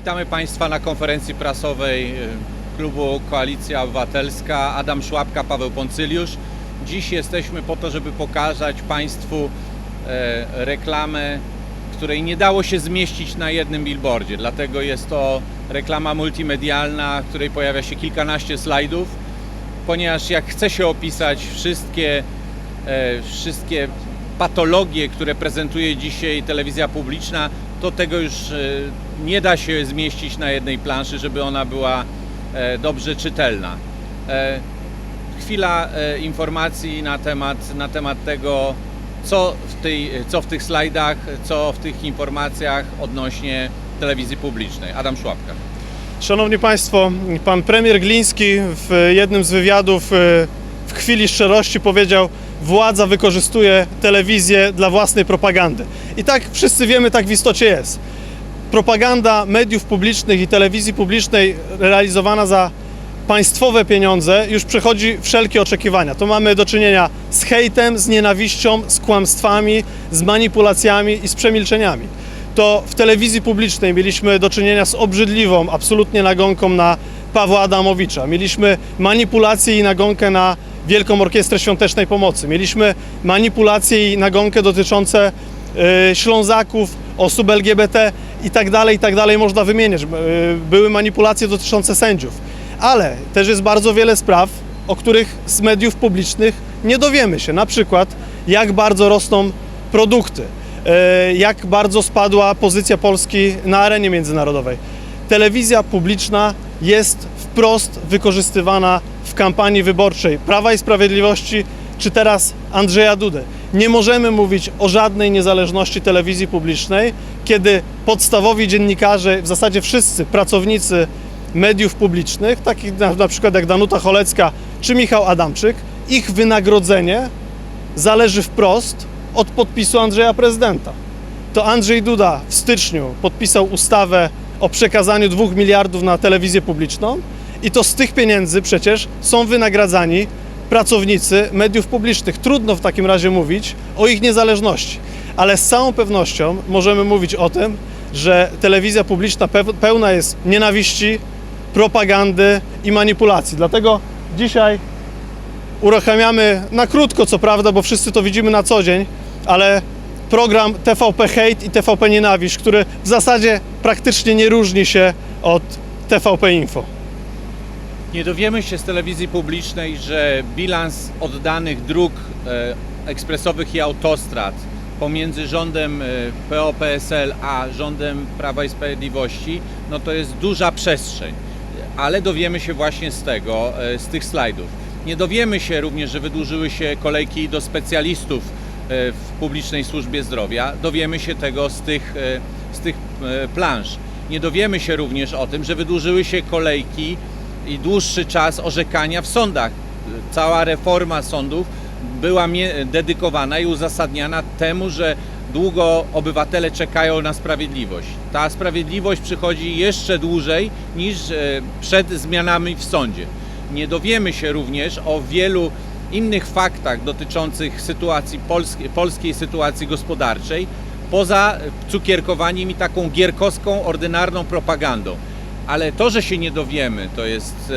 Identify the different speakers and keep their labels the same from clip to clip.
Speaker 1: Witamy Państwa na konferencji prasowej e, klubu Koalicja Obywatelska. Adam Szłapka, Paweł Poncyliusz. Dziś jesteśmy po to, żeby pokazać Państwu e, reklamę, której nie dało się zmieścić na jednym billboardzie. Dlatego jest to reklama multimedialna, której pojawia się kilkanaście slajdów, ponieważ jak chce się opisać wszystkie, e, wszystkie patologie, które prezentuje dzisiaj telewizja publiczna, to tego już e, nie da się zmieścić na jednej planszy, żeby ona była e, dobrze czytelna. E, Chwila informacji na temat, na temat tego, co w, tej, co w tych slajdach, co w tych informacjach odnośnie telewizji publicznej. Adam Szłapka.
Speaker 2: Szanowni Państwo, pan premier Gliński w jednym z wywiadów w chwili szczerości powiedział: Władza wykorzystuje telewizję dla własnej propagandy. I tak wszyscy wiemy, tak w istocie jest. Propaganda mediów publicznych i telewizji publicznej realizowana za państwowe pieniądze już przechodzi wszelkie oczekiwania. To mamy do czynienia z hejtem, z nienawiścią, z kłamstwami, z manipulacjami i z przemilczeniami to w telewizji publicznej mieliśmy do czynienia z obrzydliwą, absolutnie nagonką na Pawła Adamowicza. Mieliśmy manipulację i nagonkę na Wielką Orkiestrę Świątecznej Pomocy. Mieliśmy manipulacje i nagonkę dotyczące y, Ślązaków, osób LGBT i tak dalej, i tak dalej można wymieniać. Y, były manipulacje dotyczące sędziów. Ale też jest bardzo wiele spraw, o których z mediów publicznych nie dowiemy się. Na przykład, jak bardzo rosną produkty e, jak bardzo spadła pozycja Polski na arenie międzynarodowej. Telewizja publiczna jest wprost wykorzystywana w kampanii wyborczej Prawa i Sprawiedliwości czy teraz Andrzeja Dudy. Nie możemy mówić o żadnej niezależności telewizji publicznej, kiedy podstawowi dziennikarze, w zasadzie wszyscy pracownicy mediów publicznych, takich na, na przykład jak Danuta Cholecka czy Michał Adamczyk, ich wynagrodzenie zależy wprost od podpisu Andrzeja Prezydenta. To Andrzej Duda w styczniu podpisał ustawę o przekazaniu 2 miliardów na telewizję publiczną i to z tych pieniędzy przecież są wynagradzani pracownicy mediów publicznych. Trudno w takim razie mówić o ich niezależności, ale z całą pewnością możemy mówić o tym, że telewizja publiczna pełna jest nienawiści, propagandy i manipulacji. Dlatego dzisiaj uruchamiamy na krótko, co prawda, bo wszyscy to widzimy na co dzień, ale program TVP Hate i TVP Nienawiść, który w zasadzie praktycznie nie różni się od TVP Info.
Speaker 1: Nie dowiemy się z telewizji publicznej, że bilans oddanych dróg e, ekspresowych i autostrad pomiędzy rządem e, PO-PSL a rządem Prawa i Sprawiedliwości, no to jest duża przestrzeń. Ale dowiemy się właśnie z tego, e, z tych slajdów. Nie dowiemy się również, że wydłużyły się kolejki do specjalistów w publicznej służbie zdrowia. Dowiemy się tego z tych, z tych plansz. Nie dowiemy się również o tym, że wydłużyły się kolejki i dłuższy czas orzekania w sądach. Cała reforma sądów była dedykowana i uzasadniana temu, że długo obywatele czekają na sprawiedliwość. Ta sprawiedliwość przychodzi jeszcze dłużej niż e, przed zmianami w sądzie. Nie dowiemy się również o wielu innych faktach dotyczących sytuacji polskiej, polskiej sytuacji gospodarczej, poza cukierkowaniem i taką gierkowską, ordynarną propagandą. Ale to, że się nie dowiemy, to jest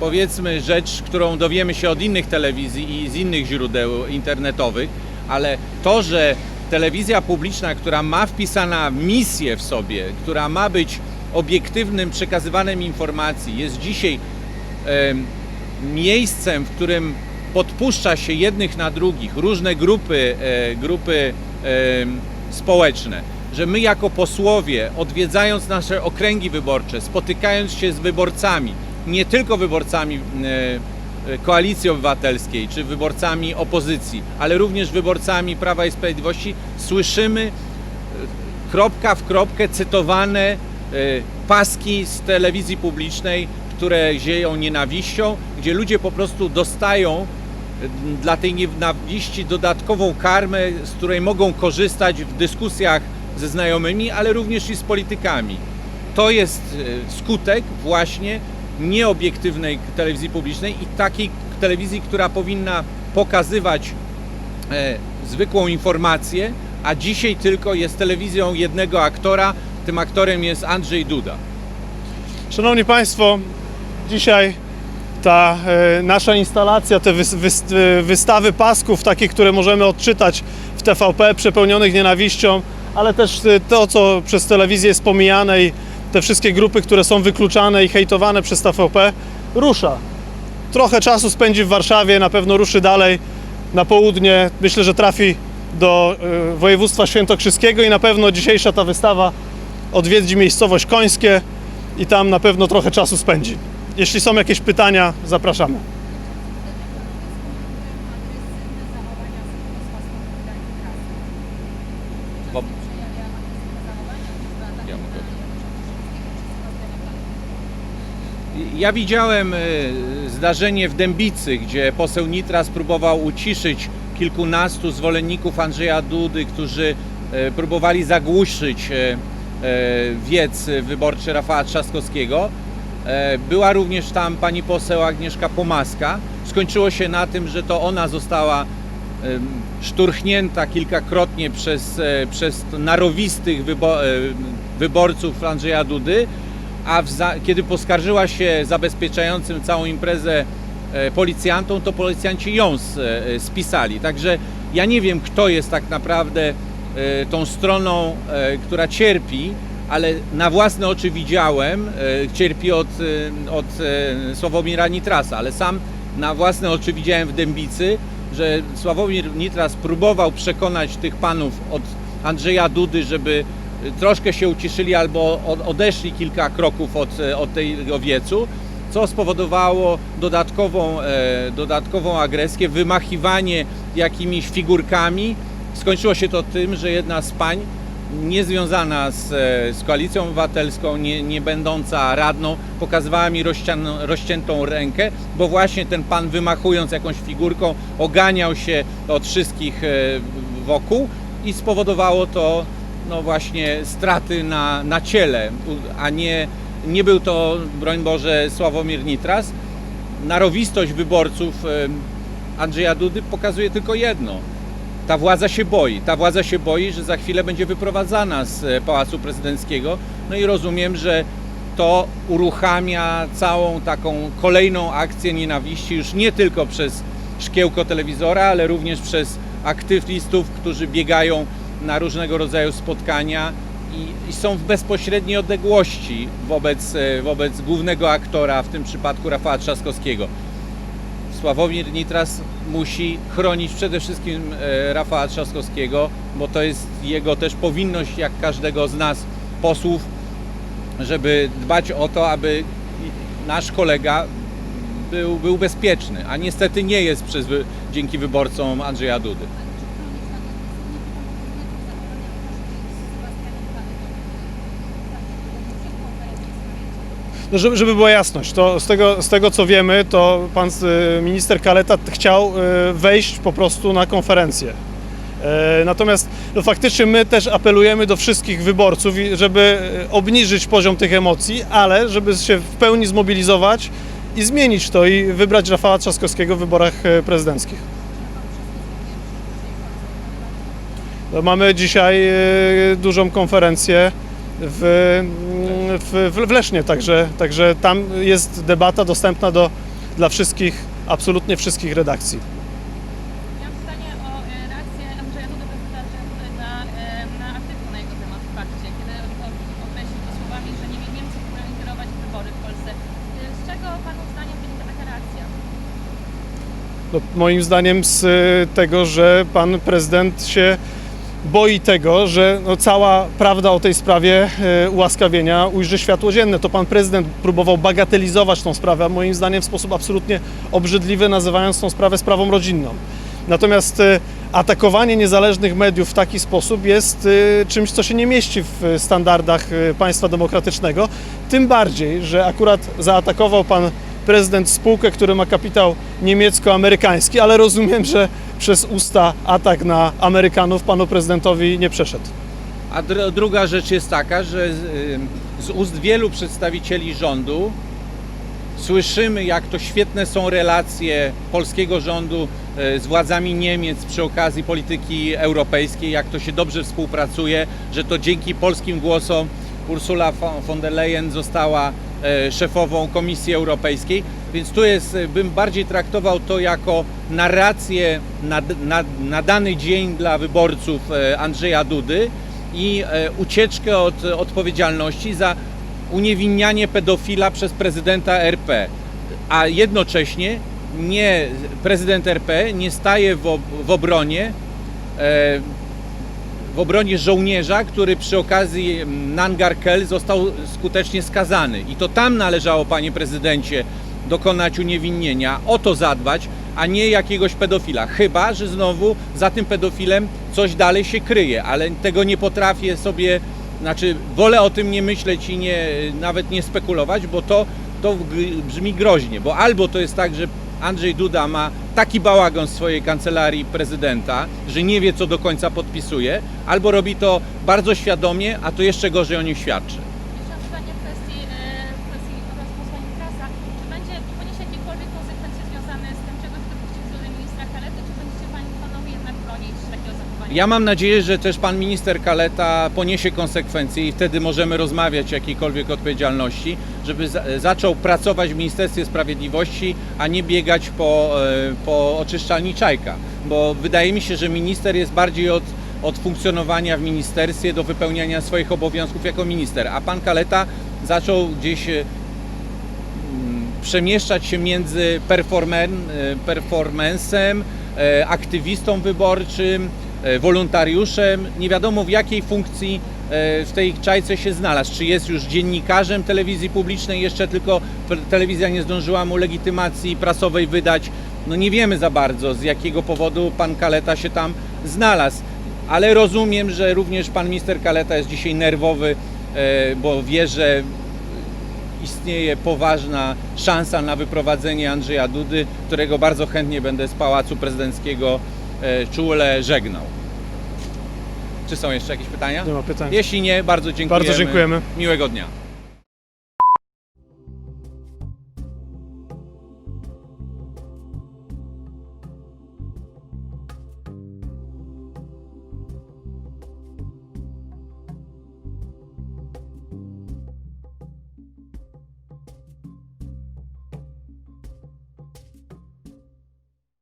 Speaker 1: powiedzmy rzecz, którą dowiemy się od innych telewizji i z innych źródeł internetowych, ale to, że telewizja publiczna, która ma wpisana misję w sobie, która ma być obiektywnym przekazywanym informacji, jest dzisiaj em, miejscem, w którym podpuszcza się jednych na drugich, różne grupy, e, grupy społeczne, że my jako posłowie, odwiedzając nasze okręgi wyborcze, spotykając się z wyborcami, nie tylko wyborcami e, e, Koalicji Obywatelskiej czy wyborcami opozycji, ale również wyborcami Prawa i Sprawiedliwości, słyszymy e, kropka w kropkę cytowane paski z telewizji publicznej, które zieją nienawiścią, gdzie ludzie po prostu dostają dla tej nienawiści dodatkową karmę, z której mogą korzystać w dyskusjach ze znajomymi, ale również i z politykami. To jest e, skutek właśnie nieobiektywnej telewizji publicznej i takiej telewizji, która powinna pokazywać e, zwykłą informację, a dzisiaj tylko jest telewizją jednego aktora, tym aktorem jest Andrzej Duda.
Speaker 2: Szanowni Państwo, dzisiaj ta e, nasza instalacja, te e, wystawy pasków, takie, które możemy odczytać w TVP, przepełnionych nienawiścią, ale też e, to, co przez telewizję jest pomijane i te wszystkie grupy, które są wykluczane i hejtowane przez TVP, rusza. Trochę czasu spędzi w Warszawie, na pewno ruszy dalej na południe. Myślę, że trafi do e, województwa świętokrzyskiego i na pewno dzisiejsza ta wystawa odwiedzi miejscowość Końskie i tam na pewno trochę czasu spędzi. Jeśli są jakieś pytania, zapraszamy.
Speaker 1: Bo... Ja mogę. Ja widziałem e, zdarzenie w Dębicy, gdzie poseł Nitras próbował uciszyć kilkunastu zwolenników Andrzeja Dudy, którzy e, próbowali zagłuszyć e, wiec wyborczy Rafała Trzaskowskiego. Była również tam pani poseł Agnieszka Pomaska. Skończyło się na tym, że to ona została szturchnięta kilkakrotnie przez, przez narowistych wybo, wyborców Andrzeja Dudy, a kiedy poskarżyła się zabezpieczającym całą imprezę e, policjantom, to policjanci ją e, spisali. Także ja nie wiem, kto jest tak naprawdę e, tą stroną, która cierpi, ale na własne oczy widziałem, cierpi od, od Sławomira Nitrasa, ale sam na własne oczy widziałem w Dębicy, że Sławomir Nitras próbował przekonać tych panów od Andrzeja Dudy, żeby troszkę się uciszyli albo od- odeszli kilka kroków od, od tego wiecu, co spowodowało dodatkową, e, dodatkową agresję, wymachiwanie jakimiś figurkami. Skończyło się to tym, że jedna z pań, niezwiązana z, e, z koalicją obywatelską, nie, nie będąca radną, pokazywała mi rozcian, rozciętą rękę, bo właśnie ten pan wymachując jakąś figurką oganiał się od wszystkich e, wokół i spowodowało to no właśnie straty na, na ciele, a nie, nie był to, broń Boże, Sławomir Nitras. Narowistość wyborców Andrzeja Dudy pokazuje tylko jedno. Ta władza się boi. Ta władza się boi, że za chwilę będzie wyprowadzana z e, Pałacu Prezydenckiego. No i rozumiem, że to uruchamia całą taką kolejną akcję nienawiści już nie tylko przez szkiełko telewizora, ale również przez aktywistów, którzy biegają na różnego rodzaju spotkania i, i są w bezpośredniej odległości wobec, e, wobec głównego aktora, w tym przypadku Rafała Trzaskowskiego. Sławomir Nitras musi chronić przede wszystkim e, Rafała Trzaskowskiego, bo to jest jego też powinność, jak każdego z nas posłów, żeby dbać o to, aby nasz kolega był, był bezpieczny, a niestety nie jest przez, dzięki wyborcom Andrzeja Dudy.
Speaker 2: No, żeby, żeby była jasność, to z tego, z tego co wiemy, to pan e, minister Kaleta chciał e, wejść po prostu na konferencję. E, Natomiast no, faktycznie my też apelujemy do wszystkich wyborców, żeby e, obniżyć poziom tych emocji, ale żeby się w pełni zmobilizować i zmienić to i wybrać Rafała Trzaskowskiego w wyborach e, prezydenckich. No, mamy dzisiaj e, dużą konferencję w, w, w Lesznie, także, także tam jest debata dostępna do, dla wszystkich, absolutnie wszystkich redakcji.
Speaker 3: Ja mam pytanie o e, reakcję Andrzeja Dudy prezydenta na, e, na artykuł na jego temat w fakcie, kiedy o- określił to słowami, że nie Niemcy próbują ingerować w wybory w Polsce. E, Z czego Panu zdaniem wynika taka reakcja?
Speaker 2: No, moim zdaniem z y, tego, że pan prezydent się boi tego, że no, cała prawda o tej sprawie y, ułaskawienia ujrzy światło dzienne. To pan prezydent próbował bagatelizować tą sprawę, a moim zdaniem w sposób absolutnie obrzydliwy, nazywając tą sprawę sprawą rodzinną. Natomiast y, atakowanie niezależnych mediów w taki sposób jest y, czymś, co się nie mieści w standardach państwa demokratycznego. Tym bardziej, że akurat zaatakował pan prezydent spółkę, która ma kapitał niemiecko-amerykański, ale rozumiem, że przez usta atak na Amerykanów panu prezydentowi nie przeszedł.
Speaker 1: A dr- druga rzecz jest taka, że z, y, ust wielu przedstawicieli rządu słyszymy, jak to świetne są relacje polskiego rządu y, z władzami Niemiec przy okazji polityki europejskiej, jak to się dobrze współpracuje, że to dzięki polskim głosom Ursula von der Leyen została szefową Komisji Europejskiej, więc tu jest, e, bym bardziej traktował to jako narrację na, na, na dany dzień dla wyborców e, Andrzeja Dudy i e, ucieczkę od odpowiedzialności za uniewinnianie pedofila przez prezydenta RP, a jednocześnie nie, prezydent RP nie staje w, w obronie e, w obronie żołnierza, który przy okazji Nangarkel został skutecznie skazany. I to tam należało, panie prezydencie, dokonać uniewinnienia, o to zadbać, a nie jakiegoś pedofila. Chyba, że znowu za tym pedofilem coś dalej się kryje, ale tego nie potrafię sobie, znaczy wolę o tym nie myśleć i nie, nawet nie spekulować, bo to, to brzmi groźnie, bo albo to jest tak, że Andrzej Duda ma taki bałagan w swojej kancelarii prezydenta, że nie wie, co do końca podpisuje, albo robi to bardzo świadomie, a to jeszcze gorzej o nich świadczy.
Speaker 3: Jeszcze mam pytanie w kwestii, e, w kwestii oraz posła Nitrasa. Czy będzie poniesie jakiekolwiek konsekwencje związane z tym, czego się dopuścił względem ministra Kalety, czy będziecie Pani panowie jednak bronić takiego zachowania?
Speaker 1: Ja mam nadzieję, że też pan minister Kaleta poniesie konsekwencje i wtedy możemy rozmawiać o jakiejkolwiek odpowiedzialności, żeby za- zaczął pracować w Ministerstwie Sprawiedliwości, a nie biegać po, e, po oczyszczalni Czajka. Bo wydaje mi się, że minister jest bardziej od, od funkcjonowania w ministerstwie do wypełniania swoich obowiązków jako minister, a pan Kaleta zaczął gdzieś e, mm, przemieszczać się między performen, e, aktywistą wyborczym, wolontariuszem. Nie wiadomo w jakiej funkcji e, w tej czajce się znalazł. Czy jest już dziennikarzem telewizji publicznej, jeszcze tylko telewizja nie zdążyła mu legitymacji prasowej wydać. No nie wiemy za bardzo z jakiego powodu pan Kaleta się tam znalazł. Ale rozumiem, że również pan minister Kaleta jest dzisiaj nerwowy, e, bo wie, że istnieje poważna szansa na wyprowadzenie Andrzeja Dudy, którego bardzo chętnie będę z Pałacu Prezydenckiego e, czule żegnał. Czy są jeszcze jakieś pytania?
Speaker 2: Nie ma pytań.
Speaker 1: Jeśli nie, bardzo dziękujemy.
Speaker 2: Bardzo dziękujemy.
Speaker 1: Miłego dnia.